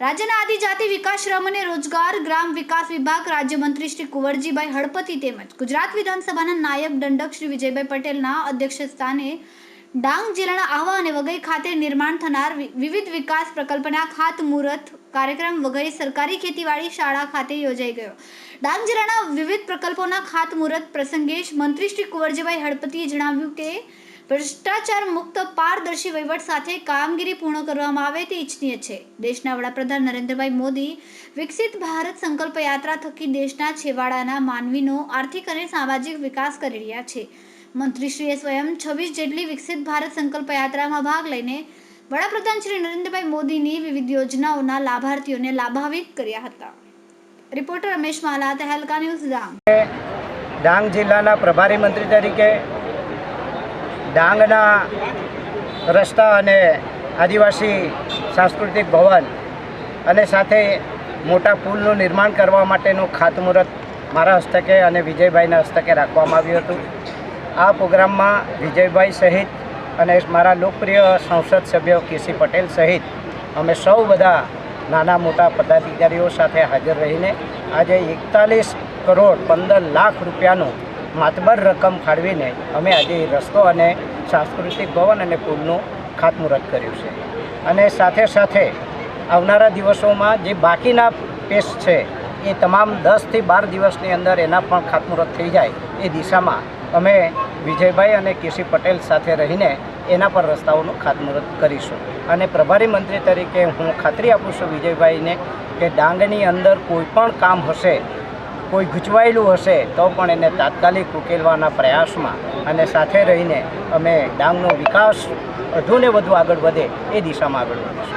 રાજ્યના આદિજાતિ વિકાસ શ્રમ અને રોજગાર ગ્રામ વિકાસ વિભાગ રાજ્યમંત્રી શ્રી કુંવરજીભાઈ હળપતિ તેમજ ગુજરાત વિધાનસભાના નાયબ દંડક શ્રી વિજયભાઈ પટેલના અધ્યક્ષ સ્થાને ડાંગ જિલ્લાના આહવા અને વઘઈ ખાતે નિર્માણ થનાર વિવિધ વિકાસ પ્રકલ્પના ખાતમુહૂર્ત કાર્યક્રમ વઘઈ સરકારી ખેતીવાડી શાળા ખાતે યોજાઈ ગયો. ડાંગ જિલ્લાના વિવિધ પ્રકલ્પોના ખાતમુહૂર્ત પ્રસંગે મંત્રી શ્રી કુંવરજીભાઈ હળપતિએ જણાવ્યું કે ભ્રષ્ટાચાર મુક્ત પારદર્શી વહીવટ સાથે કામગીરી પૂર્ણ કરવામાં આવે તે ઇચ્છનીય છે. દેશના વડાપ્રધાન નરેન્દ્રભાઈ મોદી વિકસિત ભારત સંકલ્પ યાત્રા થકી દેશના છેવાડાના માનવીનો આર્થિક અને સામાજિક વિકાસ કરી રહ્યા છે. મંત્રીશ્રીએ સ્વયં છવ્વીસ જેટલી વિકસિત ભારત સંકલ્પ યાત્રામાં ભાગ લઈને વડાપ્રધાન શ્રી નરેન્દ્રભાઈ મોદીની વિવિધ યોજનાઓના લાભાર્થીઓને લાભાન્વિત કર્યા હતા. Reporter Ramesh Mala, Tehelka news Dang. Dang જિલ્લાના પ્રભારી મંત્રી તરીકે ડાંગના રસ્તા અને આદિવાસી સાંસ્કૃતિક ભવન અને સાથે મોટા પુલનું નિર્માણ કરવા માટેનું ખાતમુહૂર્ત મારા હસ્તકે અને વિજયભાઈના હસ્તકે રાખવામાં આવ્યું હતું. આ પ્રોગ્રામમાં વિજયભાઈ સહિત અને મારા લોકપ્રિય સંસદ સભ્ય કેસી પટેલ સહિત અમે સૌ બધા નાના મોટા પદાધિકારીઓ સાથે હાજર રહીને આજે એકતાલીસ કરોડ પંદર લાખ રૂપિયાનું માતબર રકમ ફાળવીને અમે આજે રસ્તો અને સાંસ્કૃતિક ભવન અને પુલનું ખાતમુહૂર્ત કર્યું છે. અને સાથે સાથે આવનારા દિવસોમાં જે બાકીના પેસ છે, એ તમામ દસથી બાર દિવસની અંદર એના પણ ખાતમુહૂર્ત થઈ જાય એ દિશામાં અમે વિજયભાઈ અને કેસી પટેલ સાથે રહીને એના પર રસ્તાઓનું ખાતમુહૂર્ત કરીશું. અને પ્રભારી મંત્રી તરીકે હું ખાતરી આપું છું વિજયભાઈને કે ડાંગની અંદર કોઈ પણ કામ હશે કોઈ ગૂંચવાયેલું હશે તો પણ એને તાત્કાલિક ઉકેલવાના પ્રયાસમાં અને સાથે રહીને અમે ડાંગનો વિકાસ વધુને વધુ આગળ વધે એ દિશામાં આગળ વધીશું.